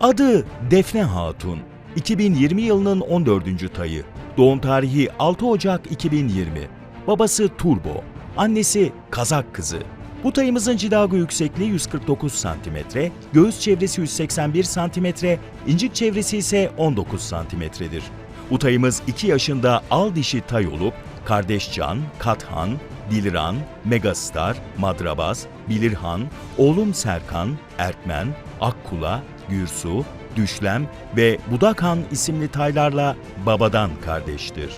Adı Defne Hatun. 2020 yılının 14. tayı. Doğum tarihi 6 Ocak 2020. Babası Turbo. Annesi Kazak kızı. Bu tayımızın cidago yüksekliği 149 cm, göğüs çevresi 181 cm, incik çevresi ise 19 cm'dir. Bu tayımız 2 yaşında al dişi tay olup kardeş Can, Kathan, Diliran, Megastar, Madrabaz, Bilirhan, oğlum Serkan, Erkmen, Akkula, Gürsu, Düşlem ve Budakan isimli taylarla babadan kardeştir.